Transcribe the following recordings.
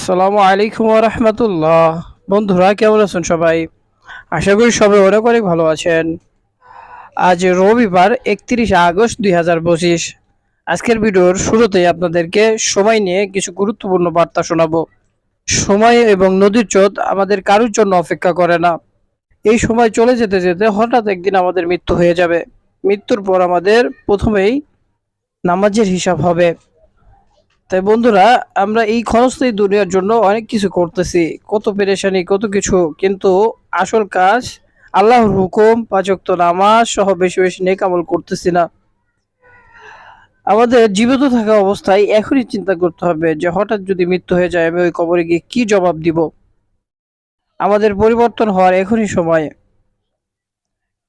আসসালামু আলাইকুম রহমতুল্লাহ। বন্ধুরা, কেমন আছেন সবাই? আশা করি সবাই অনেক অনেক ভালো আছেন। আজ রবিবার একত্রিশে আগস্ট দুই হাজার পঁচিশ। আজকের ভিডিওর শুরুতেই আপনাদেরকে সময় নিয়ে কিছু গুরুত্বপূর্ণ বার্তা শোনাবো। সময় এবং নদীর চোদ আমাদের কারোর জন্য অপেক্ষা করে না। এই সময় চলে যেতে যেতে হঠাৎ একদিন আমাদের মৃত্যু হয়ে যাবে। মৃত্যুর পর আমাদের প্রথমেই নামাজের হিসাব হবে। তাই বন্ধুরা, আমরা এই খরচ ক্ষণস্থায়ী দুনিয়ার জন্য অনেক কিছু করতেছি। কত পেরেশানি, কত কিছু, কিন্তু আসল কাজ আল্লাহর হুকুম, পাচক্ত নামাজ সহ বেশি বেশি নেক আমল করতেছি না। আমাদের জীবিত থাকা অবস্থায় এখনই চিন্তা করতে হবে যে হঠাৎ যদি মৃত্যু হয়ে যায়, আমি ওই কবরে গিয়ে কি জবাব দিব? আমাদের পরিবর্তন হওয়ার এখনই সময়।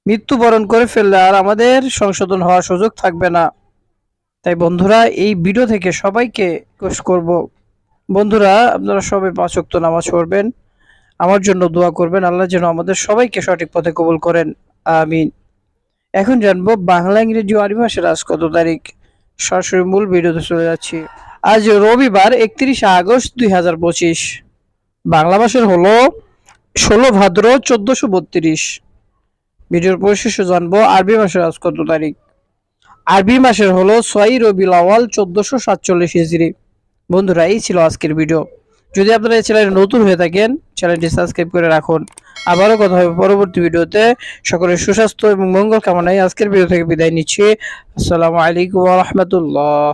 মৃত্যুবরণ করে ফেললে আর আমাদের সংশোধন হওয়ার সুযোগ থাকবে না। তাই বন্ধুরা, এই ভিডিও থেকে সবাইকে রিকোয়েস্ট করব। বন্ধুরা, আপনারা সবাই পাঁচ ওয়াক্ত নামাজ পড়বেন। আমার জন্য দোয়া করবেন। আল্লাহ যেন আমাদের সবাইকে সঠিক পথে কবুল করেন। আমিন। এখন জানব বাংলা, ইংরেজি আরবি মাসের আজ কত তারিখ। সরাসরি মূল ভিডিওতে চলে যাচ্ছি। আজ রবিবার, একত্রিশে আগস্ট দুই হাজার পঁচিশ। বাংলা মাসের হলো ষোলো ভাদ্র চোদ্দশো বত্রিশ। ভিডিওর পরিশেষে জানব আরবি মাসের আজ কত তারিখ। আরবি মাসের হলো ছয় রবিউল আওয়াল চোদ্দশো সাতচল্লিশ হিজড়ি বন্ধুরা, এই ছিল আজকের ভিডিও। যদি আপনারা এই চ্যানেলে নতুন হয়ে থাকেন, চ্যানেলটি সাবস্ক্রাইব করে রাখুন। আবারও কথা হবে পরবর্তী ভিডিওতে। সকলের সুস্বাস্থ্য এবং মঙ্গল কামনায় আজকের ভিডিও থেকে বিদায় নিচ্ছি। আসসালামু আলাইকুম রহমতুল্লাহ।